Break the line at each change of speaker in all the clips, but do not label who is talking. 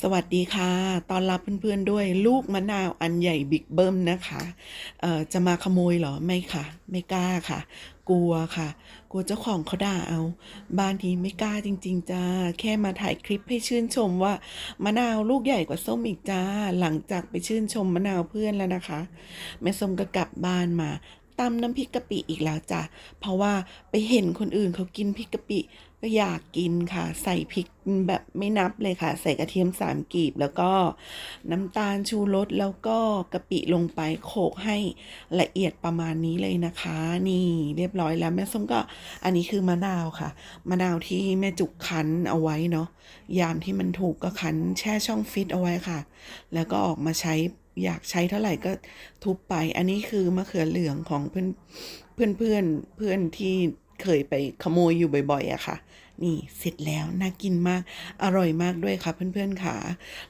สวัสดีค่ะตอนรับเพื่อนๆด้วยลูกมะนาวอันใหญ่บิ๊กเบิ้มนะคะเอ่อจะมาขโมยเหรอ ไม่ค่ะ ไม่กล้าค่ะ กลัวค่ะ กลัวเจ้าของเขาด่าเอา บางทีไม่กล้าจริง ๆจ้าแค่มาถ่ายคลิปให้ชื่นชมว่ามะนาวลูกใหญ่กว่าส้มอีกจ้า หลังจากไปชื่นชมมะนาวเพื่อนแล้วนะคะ แม่ส้มก็กลับบ้านมาตำน้ำพริกกะปิอีกแล้วจ้ะเพราะว่าไปเห็นคนอื่นเขากินพริกกะปิ ก็อยากกินค่ะ ใส่พริกแบบไม่นับเลยค่ะ ใส่กระเทียมสามกีบ แล้วก็น้ำตาลชูรสแล้วก็กะปิลงไปโขลกให้ละเอียดประมาณนี้เลยนะคะ นี่เรียบร้อยแล้วแม่ส้มก็อันนี้คือมะนาวค่ะ มะนาวที่แม่จุกคั้นเอาไว้เนาะยามที่มันถูกก็คั้นแช่ช่องฟิตเอาไว้ค่ะ แล้วก็ออกมาใช้อยากใช้เท่าไหร่ก็ทุบไป อันนี้คือมะเขือเหลืองของเพื่อนเพื่อนเพื่อนเพื่อนที่ เคยไปขโมยอยู่บ่อยๆอะค่ะ นี่เสร็จแล้วน่ากินมาก อร่อยมากด้วยค่ะเพื่อนๆค่ะ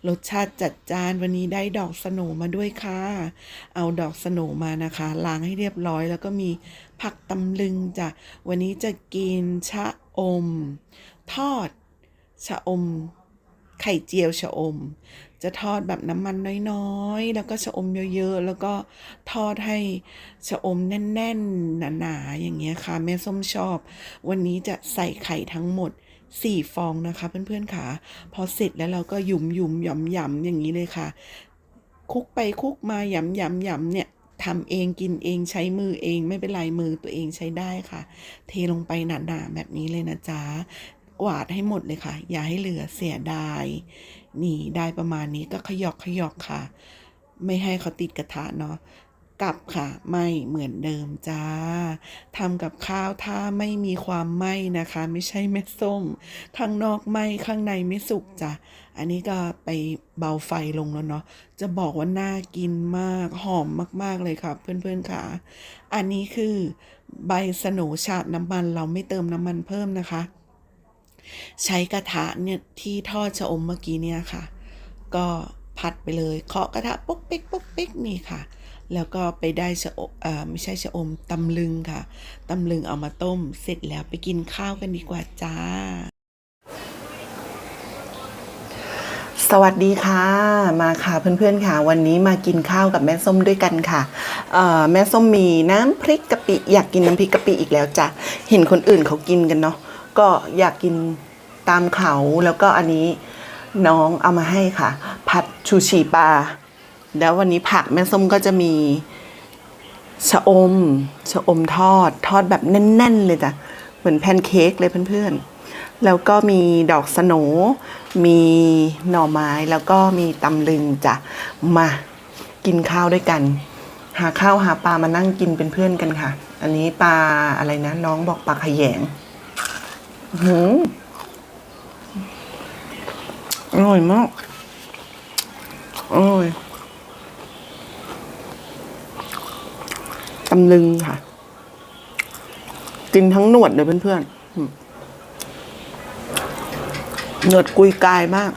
รสชาติจัดจานวันนี้ได้ดอกสโนมาด้วยค่ะ เอาดอกสโนมานะคะ ล้างให้เรียบร้อยแล้วก็มีผักตำลึงจ้ะ วันนี้จะกินชะอม ทอด ชะอม ไข่เจียวชะอม จะทอดแบบน้ำมันน้อยๆ แล้วก็ชะอมเยอะๆ แล้วก็ทอดให้ชะอมแน่นๆ หนาๆ อย่างเงี้ยค่ะ แม่ส้มชอบ วันนี้จะใส่ไข่ทั้งหมด4ฟองนะคะ เพื่อนๆค่ะ พอเสร็จแล้วเราก็หยุมหยุมหยำหยำอย่างนี้เลยค่ะ คุกไปคุกมาหยำหยำหยำเนี่ยทำเองกินเองใช้มือเองไม่เป็นไรมือตัวเองใช้ได้ค่ะ เทลงไปหนาๆแบบนี้เลยนะจ๊ะกวาดให้หมดเลยค่ะ อย่าให้เหลือเสียดาย นี่ได้ประมาณนี้ก็ขยอกขยอกค่ะ ไม่ให้เขาติดกระทะเนาะกลับค่ะ ไม่เหมือนเดิมจ้าทำกับข้าวถ้าไม่มีความไหม้นะคะ ไม่ใช่เม็ดส้ม ข้างนอกไหมข้างในไม่สุกจ้ะอันนี้ก็ไปเบาไฟลงแล้วเนาะจะบอกว่าน่ากินมากหอมมาก ๆ เลยค่ะ เพื่อนๆค่ะ อันนี้คือใบสโนฉาบน้ำมันเราไม่เติมน้ำมันเพิ่มนะคะ ใช้กระทะเนี่ยที่ทอดชะอมเมื่อกี้เนี่ยค่ะ ก็ผัดไปเลยเคาะกระทะปุ๊กปิ๊กปุ๊กปิ๊กนี่ค่ะ แล้วก็ไปได้ชะอมเอ่อไม่ใช่ชะอมตำลึงค่ะตำลึงเอามาต้มเสร็จแล้วไปกินข้าวกันดีกว่าจ้า สวัสดีค่ะมาค่ะเพื่อนๆค่ะ วันนี้มากินข้าวกับแม่ส้มด้วยกันค่ะเอ่อแม่ส้มมีน้ำพริกกะปิอยากกินน้ำพริกกะปิอีกแล้วจ้ะเห็นคนอื่นเขากินกันเนาะ ก็อยากกินตามเขาแล้วก็อันนี้น้องเอามาให้ค่ะ ผัดชูชีปลาแล้ววันนี้ผักแม่ส้มก็จะมีชะอมชะอมทอดทอดแบบแน่น ๆ เลยจ้ะเหมือนแพนเค้กเลยเพื่อนๆ แล้วก็มีดอกสโนมีหน่อไม้แล้วก็มีตำลึงจ้ะมากินข้าวด้วยกัน หาข้าวหาปลามานั่งกินเป็นเพื่อนกันค่ะ อันนี้ปลาอะไรนะ น้องบอกปลาขยง หืออร่อยมาก อร่อยตำลึงค่ะ กินทั้งหนวดเลยเพื่อนๆอืมหนวดกุยกายมาก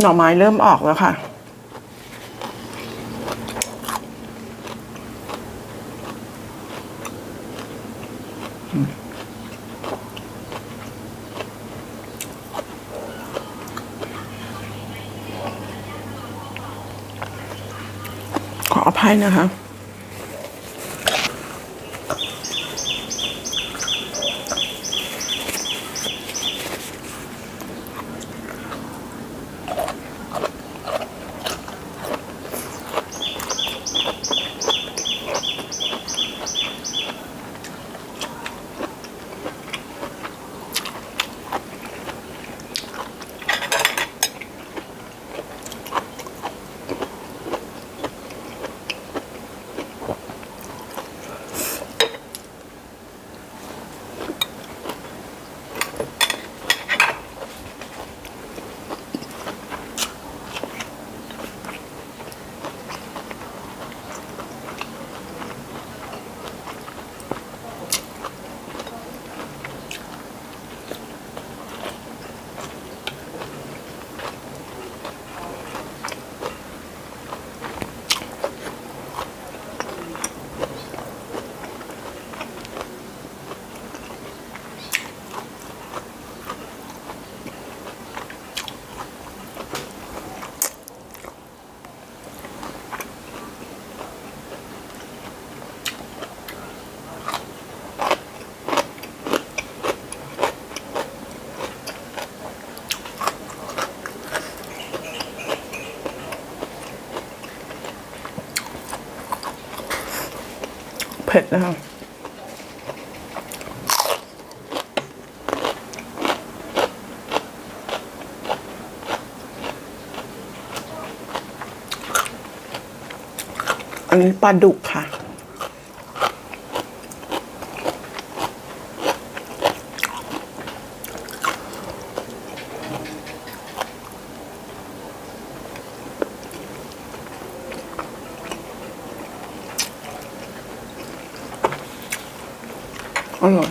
หน่อไม้เริ่มออกแล้วค่ะขออภัยนะคะ
เผ็ดนะคะอันนี้ปลาดุกค่ะ อร่อย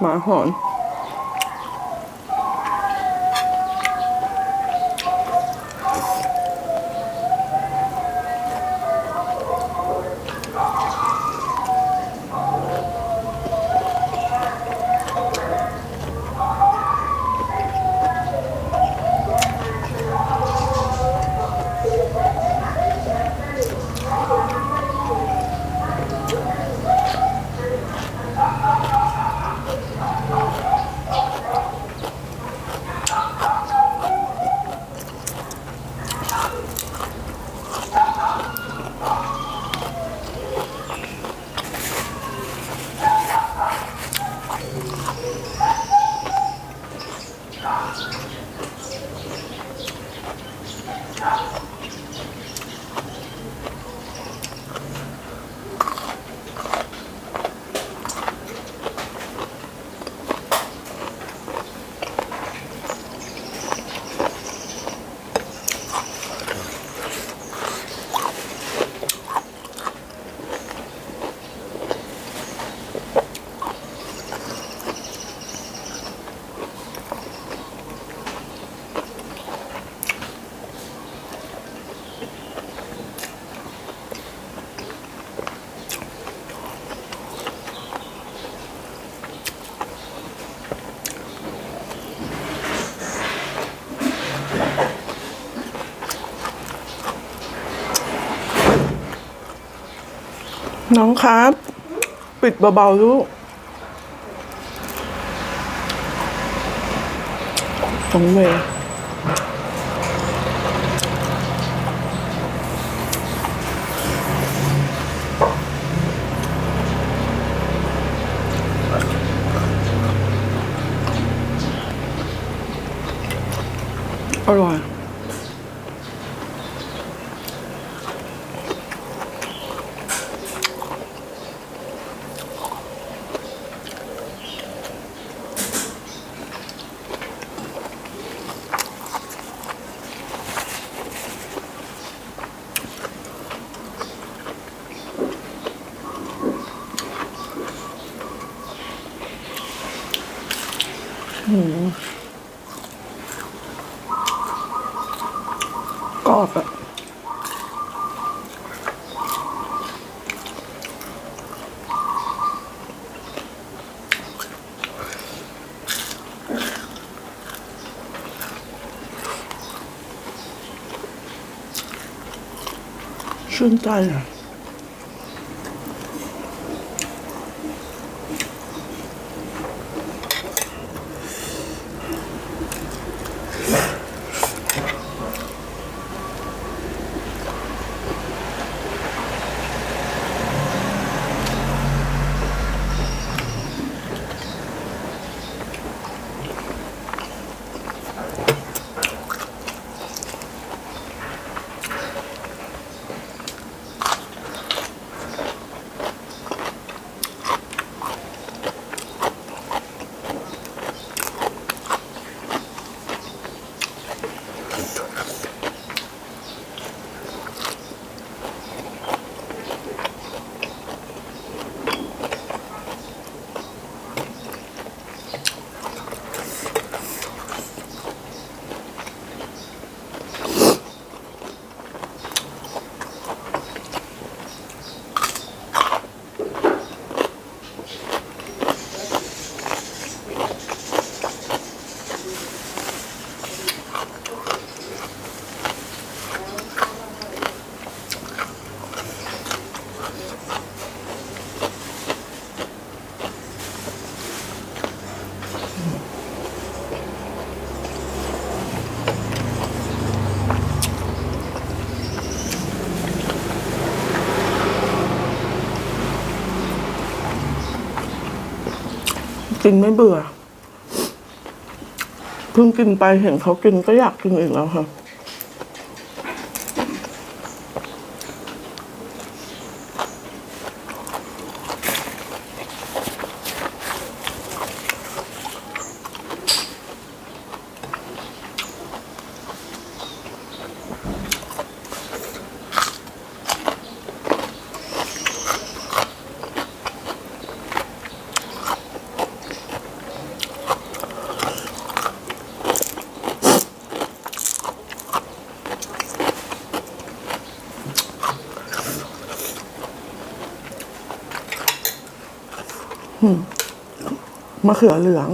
หม น้องครับ ปิดเบาๆลูกสองเวย์อร่อย กรอบอะ ชื่นใกินไม่เบื่อ เพิ่งกินไปเห็นเขากินก็อยากกินอีกแล้วค่ะ มะเขือเหลือง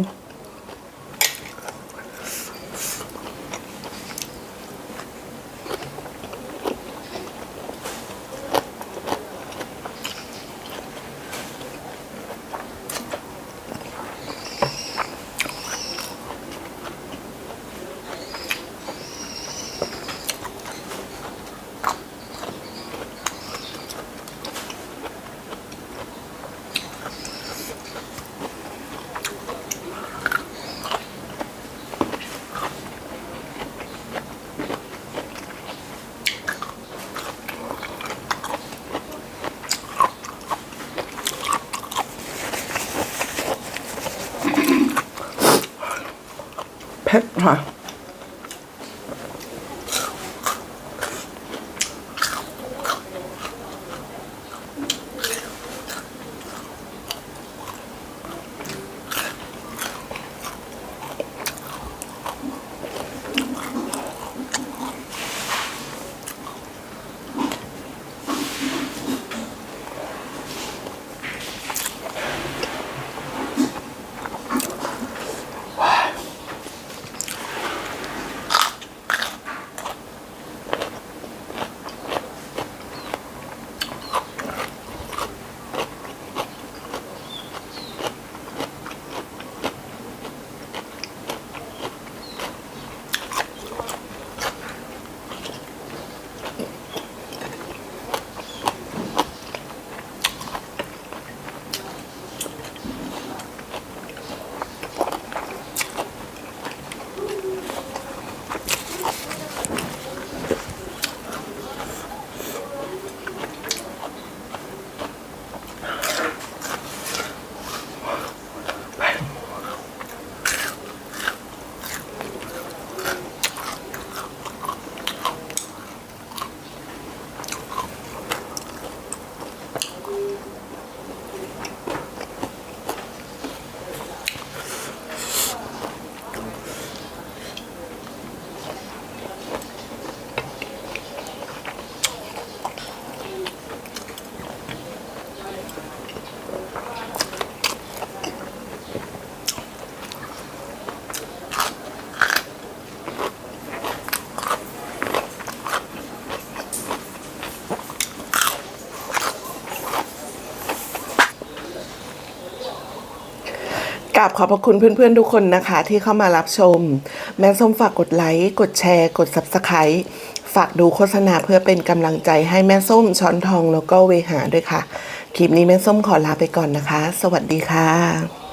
ราบขอบพระคุณเพื่อนๆทุกคนนะคะ ที่เข้ามารับชม แม่ส้มฝากกดไลค์กดแชร์ กด Subscribe ฝากดูโฆษณาเพื่อเป็นกำลังใจให้แม่ส้มช้อนทองแล้วก็เวหาด้วยค่ะ คลิปนี้แม่ส้มขอลาไปก่อนนะคะ สวัสดีค่ะ